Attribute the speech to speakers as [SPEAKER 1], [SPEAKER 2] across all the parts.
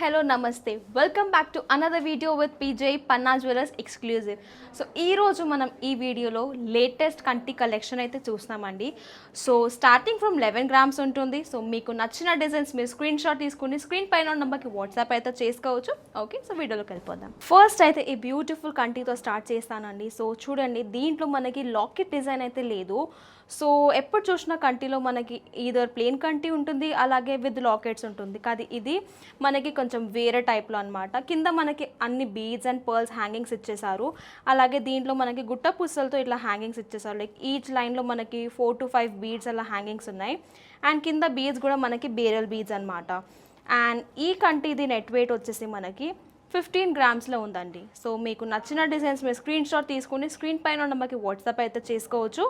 [SPEAKER 1] Hello నమస్తే. Welcome back to another video with PJ Panna jewellers exclusive so ఈరోజు మనం ఈ వీడియోలో లేటెస్ట్ కంటి కలెక్షన్ అయితే చూస్తామండి so starting from eleven grams ఉంటుంది. సో మీకు నచ్చిన డిజైన్స్ మీరు స్క్రీన్ షాట్ తీసుకుని స్క్రీన్ పైన ఉన్న నెంబర్కి వాట్సాప్ అయితే చేసుకోవచ్చు. ఓకే సో వీడియోలోకి వెళ్ళిపోదాం. ఫస్ట్ అయితే ఈ బ్యూటిఫుల్ కంటితో స్టార్ట్ చేస్తానండి. సో చూడండి దీంట్లో మనకి లాకెట్ డిజైన్ అయితే లేదు. సో ఎప్పుడు చూసినా కంటిలో మనకి ఈధర్ ప్లేన్ కంటి ఉంటుంది అలాగే విత్ లాకెట్స్ ఉంటుంది. కాదు ఇది మనకి కొంచెం కొంచెం వేరే టైప్లో అనమాట కింద మనకి అన్ని బీడ్స్ అండ్ పర్ల్స్ హ్యాంగింగ్స్ ఇచ్చేసారు అలాగే దీంట్లో మనకి గుట్ట పుస్తలతో ఇట్లా హ్యాంగింగ్స్ ఇచ్చేసారు లైక్ ఈచ్ లైన్లో మనకి ఫోర్ టు ఫైవ్ బీడ్స్ అలా హ్యాంగింగ్స్ ఉన్నాయి. అండ్ కింద బీడ్స్ కూడా మనకి బేరల్ బీడ్స్ అనమాట అండ్ ఈ కంటి ఇది నెట్ వెయిట్ వచ్చేసి మనకి ఫిఫ్టీన్ గ్రామ్స్లో ఉందండి. సో మీకు నచ్చిన డిజైన్స్ మీరు స్క్రీన్ షాట్ తీసుకుని స్క్రీన్ పైన ఉన్న మాకు వాట్సాప్ అయితే చేసుకోవచ్చు.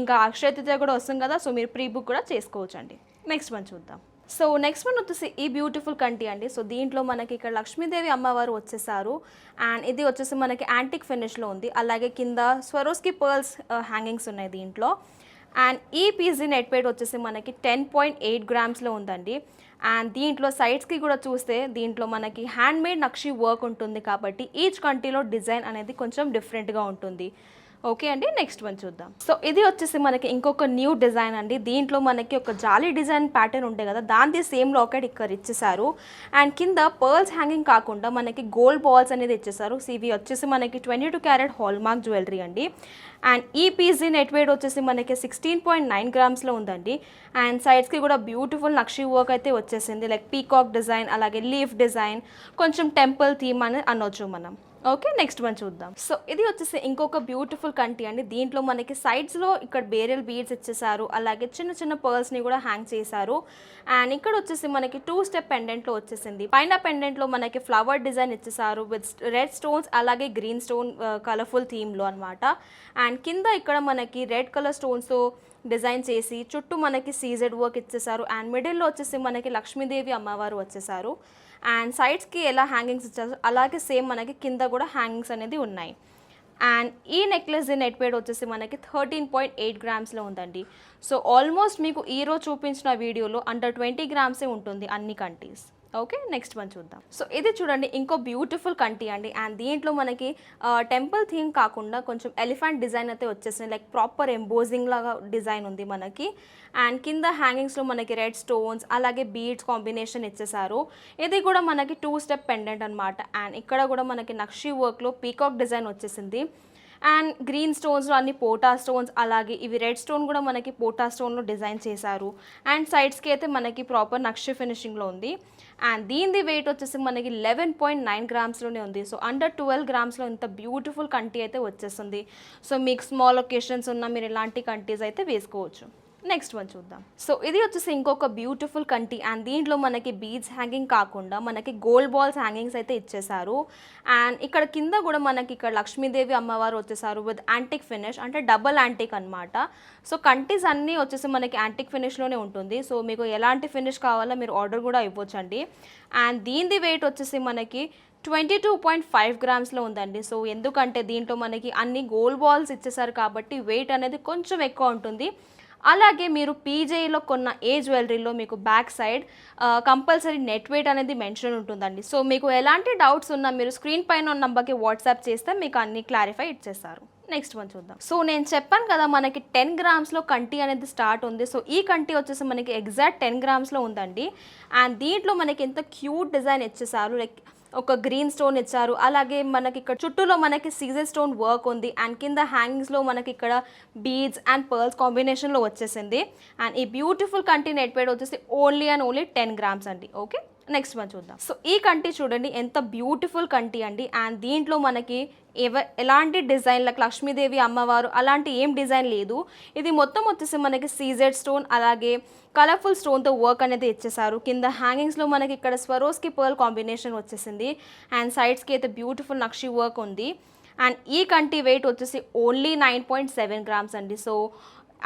[SPEAKER 1] ఇంకా అక్షయ తృతీయ కూడా వస్తుంది కదా సో మీరు ప్రీ బుక్ కూడా చేసుకోవచ్చు అండి నెక్స్ట్ వన్ చూద్దాం. సో నెక్స్ట్ వన్ వచ్చేసి ఈ బ్యూటిఫుల్ కంటి అండి. సో దీంట్లో మనకి ఇక్కడ లక్ష్మీదేవి అమ్మవారు వచ్చేసారు. అండ్ ఇది వచ్చేసి మనకి యాంటిక్ ఫినిష్లో ఉంది. అలాగే కింద స్వరోస్కి పర్ల్స్ హ్యాంగింగ్స్ ఉన్నాయి దీంట్లో. అండ్ ఈ పీజీ నెట్ వెయిట్ వచ్చేసి మనకి టెన్ పాయింట్ ఎయిట్ గ్రామ్స్లో ఉందండి. అండ్ దీంట్లో సైడ్స్కి కూడా చూస్తే దీంట్లో మనకి హ్యాండ్ మేడ్ నక్షి వర్క్ ఉంటుంది కాబట్టి ఈచ్ కంట్రీలో డిజైన్ అనేది కొంచెం డిఫరెంట్గా ఉంటుంది. ఓకే అండి నెక్స్ట్ వన్ చూద్దాం. సో ఇది వచ్చేసి మనకి ఇంకొక న్యూ డిజైన్ అండి. దీంట్లో మనకి ఒక జాలీ డిజైన్ ప్యాటర్న్ ఉండే కదా దాంది సేమ్ లాకెట్ ఇక్కడ ఇచ్చేసారు అండ్ కింద పర్ల్స్ హ్యాంగింగ్ కాకుండా మనకి గోల్డ్ బాల్స్ అనేది ఇచ్చేసారు సో ఇవి వచ్చేసి మనకి twenty two carat hallmark jewellery అండి అండ్ ఈ పీజీ నెట్ వెయిట్ వచ్చేసి మనకి సిక్స్టీన్ పాయింట్ నైన్ గ్రామ్స్లో ఉందండి. అండ్ సైడ్స్కి కూడా బ్యూటిఫుల్ నక్షి వర్క్ అయితే వచ్చేసింది. లైక్ పీకాక్ డిజైన్ అలాగే లీఫ్ డిజైన్ కొంచెం టెంపుల్ థీమ్ అని అనొచ్చు మనం. ఓకే నెక్స్ట్ వన్ చూద్దాం. సో ఇది వచ్చేసి ఇంకొక బ్యూటిఫుల్ కంటి అండి. దీంట్లో మనకి సైడ్స్లో ఇక్కడ బేరియల్ బీడ్స్ ఇచ్చేసారు. అలాగే చిన్న చిన్న పర్ల్స్ని కూడా హ్యాంగ్ చేశారు. అండ్ ఇక్కడ వచ్చేసి మనకి టూ స్టెప్ పెండెంట్లో వచ్చేసింది. పైన పెండెంట్లో మనకి ఫ్లవర్ డిజైన్ ఇచ్చేసారు విత్ రెడ్ స్టోన్స్ అలాగే గ్రీన్ స్టోన్ కలర్ఫుల్ థీమ్లో అనమాట అండ్ కింద ఇక్కడ మనకి రెడ్ కలర్ స్టోన్స్తో డిజైన్ చేసి చుట్టూ మనకి సీజెడ్ వర్క్ ఇచ్చేసారు అండ్ మిడిల్లో వచ్చేసి మనకి లక్ష్మీదేవి అమ్మవారు వచ్చేసారు అండ్ సైడ్స్కి ఎలా హ్యాంగింగ్స్ ఇచ్చారు? అలాగే సేమ్ మనకి కింద కూడా హ్యాంగింగ్స్ అనేది ఉన్నాయి. అండ్ ఈ నెక్లెస్ నెట్ వెయిట్ వచ్చేసి మనకి థర్టీన్ పాయింట్ ఎయిట్ గ్రామ్స్లో ఉందండి. సో ఆల్మోస్ట్ మీకు ఈరోజు చూపించిన వీడియోలో అండర్ ట్వంటీ గ్రామ్సే ఉంటుంది అన్ని కంట్రీస్ ఓకే నెక్స్ట్ వన్ చూద్దాం. సో ఇది చూడండి ఇంకో బ్యూటిఫుల్ కంటి అండి. అండ్ దీంట్లో మనకి టెంపుల్ థీమ్ కాకుండా కొంచెం ఎలిఫెంట్ డిజైన్ అయితే వచ్చేసింది. లైక్ ప్రాపర్ ఎంబోజింగ్ లాగా డిజైన్ ఉంది మనకి. అండ్ కింద హ్యాంగింగ్స్లో మనకి రెడ్ స్టోన్స్ అలాగే బీడ్స్ కాంబినేషన్ ఇచ్చేసారు ఇది కూడా మనకి టూ స్టెప్ పెండెంట్ అనమాట అండ్ ఇక్కడ కూడా మనకి నక్షి వర్క్లో పీకాక్ డిజైన్ వచ్చేసింది. అండ్ గ్రీన్ స్టోన్స్లో అన్ని పోటా స్టోన్స్ అలాగే ఇవి రెడ్ స్టోన్ కూడా మనకి పోటా స్టోన్లో డిజైన్ చేశారు. అండ్ సైడ్స్కి అయితే మనకి ప్రాపర్ నక్షి ఫినిషింగ్లో ఉంది. అండ్ దీనిది వెయిట్ వచ్చేసి మనకి లెవెన్ పాయింట్ నైన్ గ్రామ్స్లోనే ఉంది. సో అండర్ ట్వెల్వ్ గ్రామ్స్లో ఇంత బ్యూటిఫుల్ కంటి అయితే వచ్చేస్తుంది. సో మీకు స్మాల్ ఒకేషన్స్ ఉన్న మీరు ఇలాంటి కంటీస్ అయితే వేసుకోవచ్చు. నెక్స్ట్ వన్ చూద్దాం. సో ఇది వచ్చేసి ఇంకొక బ్యూటిఫుల్ కంటి అండ్ దీంట్లో మనకి బీడ్స్ హ్యాంగింగ్ కాకుండా మనకి గోల్డ్ బాల్స్ హ్యాంగింగ్స్ అయితే ఇచ్చేసారు అండ్ ఇక్కడ కింద కూడా మనకి ఇక్కడ లక్ష్మీదేవి అమ్మవారు వచ్చేసారు విత్ యాంటిక్ ఫినిష్ అంటే డబల్ యాంటిక్ అనమాట సో కంటీస్ అన్నీ వచ్చేసి మనకి యాంటిక్ ఫినిష్లోనే ఉంటుంది. సో మీకు ఎలాంటి ఫినిష్ కావాలో మీరు ఆర్డర్ కూడా ఇవ్వచ్చండి. అండ్ దీనిది వెయిట్ వచ్చేసి మనకి ట్వంటీ టూ పాయింట్ ఫైవ్ గ్రామ్స్లో ఉందండి. సో ఎందుకంటే దీంట్లో మనకి అన్ని గోల్డ్ బాల్స్ ఇచ్చేసారు కాబట్టి వెయిట్ అనేది కొంచెం ఎక్కువ ఉంటుంది. అలాగే మీరు పీజేలో కొన్న ఏ జ్యువెలరీలో మీకు back side compulsory net weight అనేది మెన్షన్ ఉంటుందండి. సో మీకు ఎలాంటి డౌట్స్ ఉన్నా మీరు స్క్రీన్ పైన ఉన్న నంబర్కి వాట్సాప్ చేస్తే మీకు అన్ని క్లారిఫై ఇచ్చేస్తారు. నెక్స్ట్ వన్ చూద్దాం. సో నేను చెప్పాను కదా మనకి టెన్ గ్రామ్స్లో కంటి అనేది స్టార్ట్ ఉంది. సో ఈ కంటి వచ్చేసి మనకి ఎగ్జాక్ట్ టెన్ గ్రామ్స్లో ఉందండి. అండ్ దీంట్లో మనకి ఎంత క్యూట్ డిజైన్ ఇచ్చేసారు. లైక్ ఒక గ్రీన్ స్టోన్ ఇచ్చారు. అలాగే మనకి ఇక్కడ చుట్టూలో మనకి సీజర్ స్టోన్ వర్క్ ఉంది. అండ్ కింద హ్యాంగింగ్స్లో మనకి ఇక్కడ బీడ్స్ అండ్ పర్ల్స్ కాంబినేషన్లో వచ్చేసింది. అండ్ ఈ బ్యూటిఫుల్ కంటి నెట్ వెయిట్ వచ్చేసి only and only ten grams అండి. ఓకే నెక్స్ట్ వన్ చూద్దాం. సో ఈ కంటి చూడండి ఎంత బ్యూటిఫుల్ కంటి అండి. అండ్ దీంట్లో మనకి ఎవ ఎలాంటి డిజైన్లకి లక్ష్మీదేవి అమ్మవారు అలాంటి ఏం డిజైన్ లేదు. ఇది మొత్తం వచ్చేసి మనకి సీజెడ్ స్టోన్ అలాగే కలర్ఫుల్ స్టోన్తో వర్క్ అనేది ఇచ్చేసారు కింద హ్యాంగింగ్స్లో మనకి ఇక్కడ స్వరోస్కి పర్ల్ కాంబినేషన్ వచ్చేసింది. అండ్ సైడ్స్కి అయితే బ్యూటిఫుల్ నక్షి వర్క్ ఉంది. అండ్ ఈ కంటి వెయిట్ వచ్చేసి only nine point seven grams అండి. సో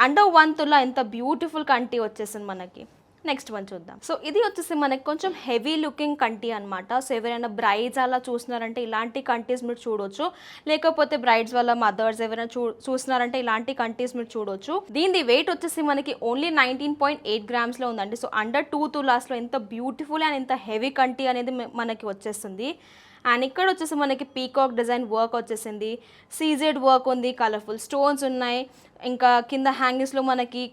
[SPEAKER 1] అండర్ వన్ తులా ఎంత బ్యూటిఫుల్ కంటి వచ్చేసింది మనకి. నెక్స్ట్ వన్ చూద్దాం. సో ఇది వచ్చేసి మనకి కొంచెం హెవీ లుకింగ్ కంటి అనమాట సో ఎవరైనా బ్రైడ్స్ అలా చూస్తున్నారంటే ఇలాంటి కంటీస్ మీరు చూడొచ్చు. లేకపోతే బ్రైడ్స్ వల్ల మదర్స్ ఎవరైనా చూ చూస్తున్నారంటే ఇలాంటి కంటీస్ మీరు చూడొచ్చు. దీని వెయిట్ వచ్చేసి మనకి ఓన్లీ నైన్టీన్ పాయింట్ ఎయిట్ గ్రామ్స్లో ఉందండి. సో అండర్ టూ తులాస్లో ఎంత బ్యూటిఫుల్ అండ్ ఎంత హెవీ కంటి అనేది మనకి వచ్చేస్తుంది. అండ్ ఇక్కడ వచ్చేసి మనకి పీకాక్ డిజైన్ వర్క్ వచ్చేసింది. సీజెడ్ వర్క్ ఉంది కలర్ఫుల్ స్టోన్స్ ఉన్నాయి. ఇంకా కింద హ్యాంగింగ్స్లో మనకి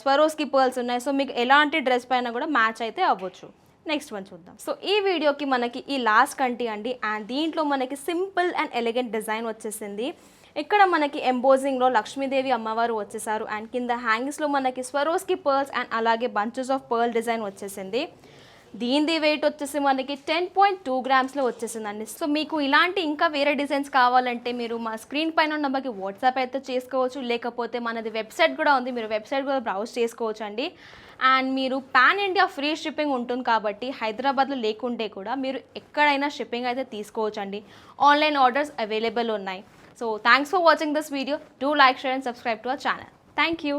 [SPEAKER 1] స్వరోస్కి పర్ల్స్ ఉన్నాయి. సో మీకు ఎలాంటి డ్రెస్ పైన కూడా మ్యాచ్ అయితే అవ్వచ్చు. నెక్స్ట్ వన్ చూద్దాం. సో ఈ వీడియోకి మనకి ఈ లాస్ట్ కంటి అండి. అండ్ దీంట్లో మనకి సింపుల్ అండ్ ఎలిగెంట్ డిజైన్ వచ్చేసింది. ఇక్కడ మనకి ఎంబోజింగ్లో లక్ష్మీదేవి అమ్మవారు వచ్చేసారు. అండ్ కింద హ్యాంగింగ్స్లో మనకి స్వరోస్కి పర్ల్స్ అండ్ అలాగే బంచెస్ ఆఫ్ పర్ల్ డిజైన్ వచ్చేసింది. దీనిది వెయిట్ వచ్చేసి మనకి టెన్ పాయింట్ టూ గ్రామ్స్లో వచ్చేసిందండి. సో మీకు ఇలాంటి ఇంకా వేరే డిజైన్స్ కావాలంటే మీరు మా స్క్రీన్ పైన ఉన్న నెంబర్కి వాట్సాప్ అయితే చేసుకోవచ్చు. లేకపోతే మనది వెబ్సైట్ కూడా ఉంది. మీరు వెబ్సైట్ కూడా బ్రౌజ్ చేసుకోవచ్చు అండి అండ్ మీరు పాన్ ఇండియా ఫ్రీ షిప్పింగ్ ఉంటుంది కాబట్టి హైదరాబాద్లో లేకుంటే కూడా మీరు ఎక్కడైనా షిప్పింగ్ అయితే తీసుకోవచ్చు అండి ఆన్లైన్ ఆర్డర్స్ అవైలబుల్ ఉన్నాయి. So thanks for watching this video do like share and subscribe to our channel thank you